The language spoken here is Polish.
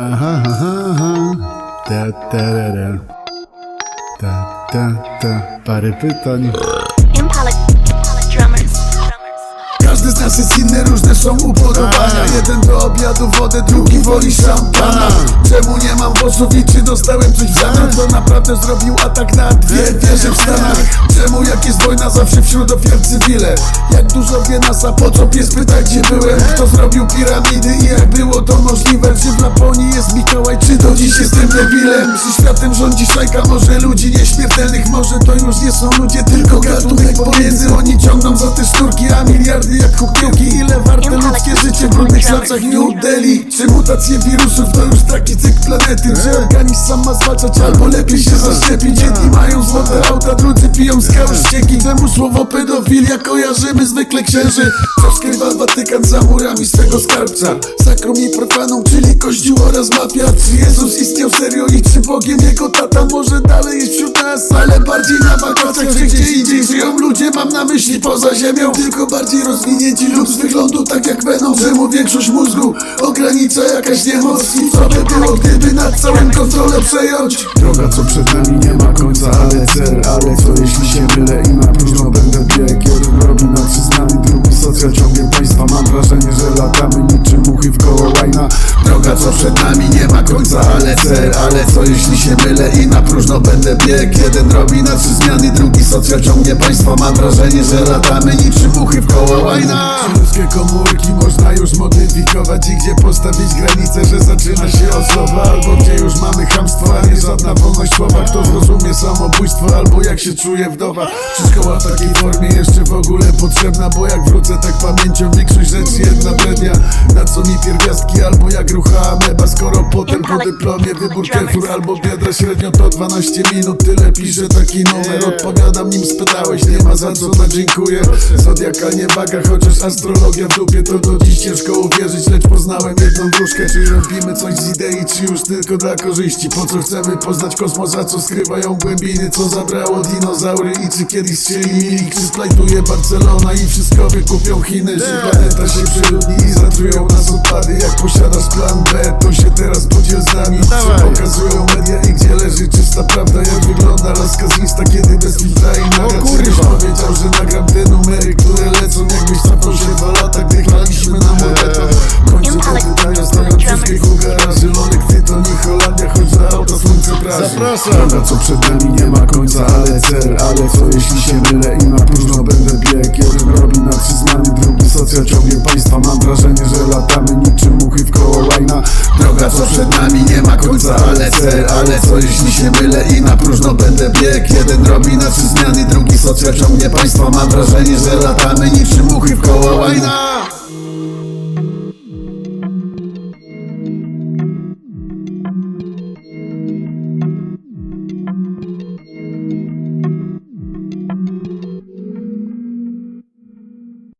Aha, aha, aha. Ta, ta, ra, ra. Ta, ta, ta. Parę pytań. Impala, Impala drummers. Każdy z nas jest inny, różne są upodobania Jeden do obiadu wodę, drugi woli szampana Czemu nie mam bossów i czy dostałem coś w zamian? Kto naprawdę zrobił atak na dwie wieże w Stanach? Czemu jak jest wojna zawsze wśród ofiar cywile? Jak dużo wie nas, a po co pies pyta gdzie byłem? Kto zrobił piramidy i jak było to możliwe? Czy w Laponii jest Mikołaj, czy do dziś jestem debilem? Czy światem rządzi szajka, może ludzi nieśmiertelnych? Może to już nie są ludzie, tylko gatunek pomiędzy Oni ciągną za te szturki, a miliardy jak kukielki Ile warte ludzkie życie w brudnych sercach New Delhi? Czy mutacje wirusów to już taki cykl planety? Czy organizm sam ma zwalczać, albo lepiej się zaszczepić? Jedni mają złote auta, drudzy piją z kały ścieki Temu słowo pedofilia kojarzymy zwykle księży Co skrywa Watykan za murami swego skarbca? Sakrum i profanum, czyli kościół oraz mafia Czy Jezus istniał serio i czy Bogiem jego tata może dalej jest wśród nas? Ale bardziej na wakacjach, że gdzie indziej żyją ludzie Mam na myśli poza ziemią Tylko bardziej rozwinięci lub z wyglądu tak jak Venom Czemu większość mózgu ogranicza jakaś niemoc I co by było gdyby nad całym kontrolę przejąć? Droga co przed nami nie ma końca, ale cel Ale co jeśli się mylę i na próżno będę bieg Jeden robi na trzy zmiany, drugi socjal ciągnie państwa Mam wrażenie, że latamy niczym muchy w koło łajna. Droga co przed nami nie ma końca, ale cel Ale co jeśli się mylę i na próżno będę bieg Jeden robi na trzy zmiany, drugi socjal ciągnie państwa. Mam wrażenie, że latamy niczym muchy w koło łajna. Czy ludzkie komórki można już modyfikować I gdzie postawić granicę, że zaczyna się osoba Albo gdzie już mamy chamstwo, a nie żadna wolność słowa. Kto zrozumie samobójstwo, albo jak się czuje wdowa? Czy szkoła w takiej formie jeszcze w ogóle potrzebna? Bo jak wrócę tak pamięcią, większość rzeczy jedna brednia. Na co mi pierwiastki, albo jak rucha ameba Skoro potem po dyplomie wybór kefur albo biodra Średnio to 12 minut, tyle piszę taki numer Odpowiadam nim. Spytałeś, nie ma za co, na dziękuję. Zodiakalnie waga, chociaż astrologia w dupie To do dziś ciężko uwierzyć, lecz poznałem jedną wróżkę. Czy robimy coś z idei, czy już tylko dla korzyści? Po co chcemy poznać kosmos, a co skrywają głębiny? Co zabrało dinozaury i czy kiedyś strzelili Czy splajtuje Barcelona i wszystko wykupią Chiny? Że planeta się przeludni i zatrują nas odpady? Jak posiadasz plan B, to się teraz podziel z nami. Co pokazują media i gdzie leży czysta Zapraszam. Droga, co przed nami nie ma końca, ale cel Ale co jeśli się mylę i na próżno będę bieg? Jeden robi na trzy zmiany, drugi socjal ciągnie państwa. Mam wrażenie, że latamy niczym muchy w koło łajna. Droga, co przed nami nie ma końca, ale cel Ale co jeśli się mylę i na próżno będę bieg? Jeden robi na trzy zmiany, drugi socjal ciągnie państwa. Mam wrażenie, że latamy niczym muchy w koło łajna